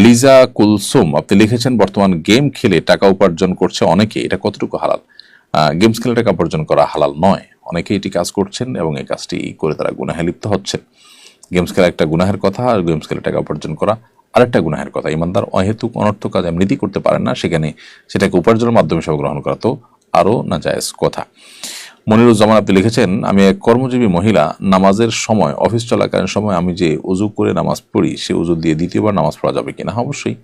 লিজা কুলসুম, আপনি লিখেছেন, বর্তমান গেম খেলে টাকা উপার্জন করছে অনেকে এটা কতটুকু হালাল? গেমস খেলে টাকা উপার্জন করা হালাল নয়। অনেকে এটি কাজ করছেন এবং এই কাজটি করে তারা গুনাহে লিপ্ত হচ্ছেন গেমস খেলা একটা গুনাহের কথা, আর গেমস খেলে টাকা উপার্জন করা আরেকটা গুনাহের কথা। ইমানদার, অহেতুক অনর্থ কাজ এমনিতেই করতে পারেন না, সেখানে সেটাকে উপার্জনের মাধ্যমে হিসাবে গ্রহণ করা তো আরও না জায়েজ কথা। মনিরুজ্জামান আপনি লিখেছেন আমি এক কর্মজীবী মহিলা নামাজের সময় অফিস চলাকালীন সময় আমি যে উজু করে নামাজ পড়ি সে উজু দিয়ে দ্বিতীয়বার নামাজ পড়া যাবে কিনা? হ্যাঁ, অবশ্যই।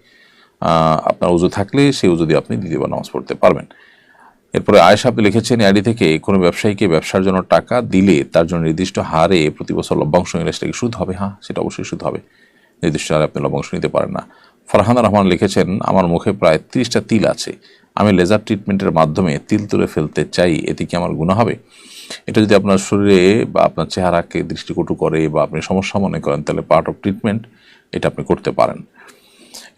আপনার উজু থাকলে সেই উজু দিয়ে আপনি দ্বিতীয়বার নামাজ পড়তে পারবেন। এরপরে আয়েশা আপনি লিখেছেন আইডি থেকে কোনো ব্যবসায়ীকে ব্যবসার জন্য টাকা দিলে তার জন্য নির্দিষ্ট হারে প্রতি বছর লভ্যাংশ নিলে সেটাকে সুদ হবে। হ্যাঁ সেটা অবশ্যই সুদ হবে। নির্দিষ্ট হারে আপনি লভ্যাংশ নিতে পারেন না। ফরহানা রহমান লিখেছেন আমার মুখে প্রায় তিরিশটা তিল আছে। আমি লেজার ট্রিটমেন্টের মাধ্যমে তিল তুলে ফেলতে চাই, এতে কি আমার গুণা হবে? এটা যদি আপনার শরীরে বা আপনার চেহারাকে দৃষ্টিকটু করে বা আপনি সমস্যা মনে করেন, তাহলে পার্ট অফ ট্রিটমেন্ট এটা আপনি করতে পারেন।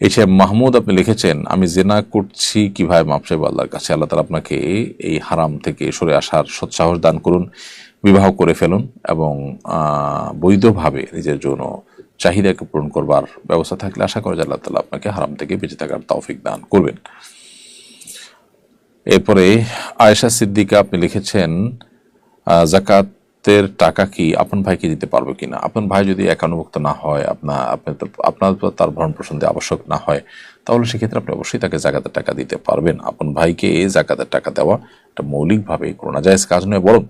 এসে মাহমুদ আপনি লিখেছেন, আমি জেনা করছি কীভাবে মাপ চাইব আল্লাহর কাছে। আল্লাহ তালা আপনাকে এই হারাম থেকে সরে আসার সৎসাহস দান করুন, বিবাহ করে ফেলুন এবং বৈধভাবে নিজের জন্য চাহিদাকে পূরণ করবার ব্যবস্থা থাকলে আশা করে যে আল্লাহ তালা আপনাকে হারাম থেকে বেঁচে থাকার তৌফিক দান করবেন। এরপরে আয়েশা সিদ্দিকা, আপনি লিখেছেন জাকাতের টাকা কি আপন ভাইকে দিতে পারবে কিনা? আপন ভাই যদি একানুভুক্ত না হয় আপনার আপনার তার ভরণ দিয়ে আবশ্যক না হয়, তাহলে সেক্ষেত্রে আপনি অবশ্যই তাকে জাকাতের টাকা দিতে পারবেন। আপন ভাইকে জাকাতের টাকা দেওয়া এটা মৌলিকভাবে কোনো নাজায়জ কাজ নয়, বরং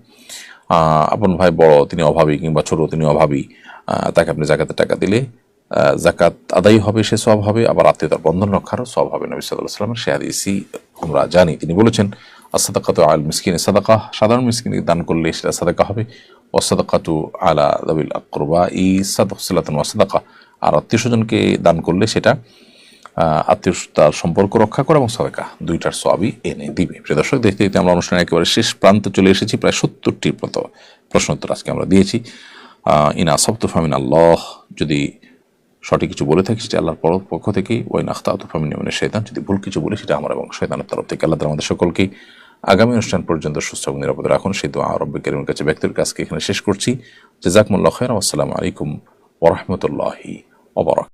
আপন ভাই বড়, তিনি অভাবী কিংবা ছোট, তিনি অভাবী তাকে আপনি জাকাতের টাকা দিলে জাকাত আদায় হবে, সে সব হবে, আবার আত্মীয়তার বন্ধন রক্ষারও সব হবে। নবী সাল্লাহ সাল্লামের সে হাদিসই আমরা জানি, তিনি বলেছেন আসাদাকাতু আল মিসকিনে সাদাকা সাধারণ মিসকিনে দান করলে সেটা সাদাকা হবে। ওসাদাকাতু আলা দাবিল আকরবা ই সাদক সিলাতন ওয়াসাদাকা আর আত্মীয় স্বজনকে দান করলে সেটা আত্মীয়তার সম্পর্ক রক্ষা করা এবং সাদাকা। দুইটার সবই এনে দিবে। প্রিয় দর্শক, দেখতে দেখতে আমরা অনুষ্ঠানের একেবারে শেষ প্রান্তে চলে এসেছি, প্রায় সত্তরটির মতো প্রশ্নোত্তর আজকে আমরা দিয়েছি। ইনা সপ্ত ফামিন আল্লাহ যদি সঠিক কিছু বলে থাকি সেটা আল্লাহর পর- পক্ষ থেকে ওই নাখতা ফামিন মানে শৈতান যদি ভুল কিছু বলি সেটা আমার এবং শৈতানের তরফ থেকে আল্লাহ আমাদের সকলকে আগামী অনুষ্ঠান পর্যন্ত সুস্থ এবং নিরাপদ রাখুন। সেই দোয়া রব্বে করিমের কাছে ব্যক্তির কাজকে এখানে শেষ করছি। জেজাকমুল্লাহ খের আসসালামু আলাইকুম ওরহমতুল্লাহি ওবরাক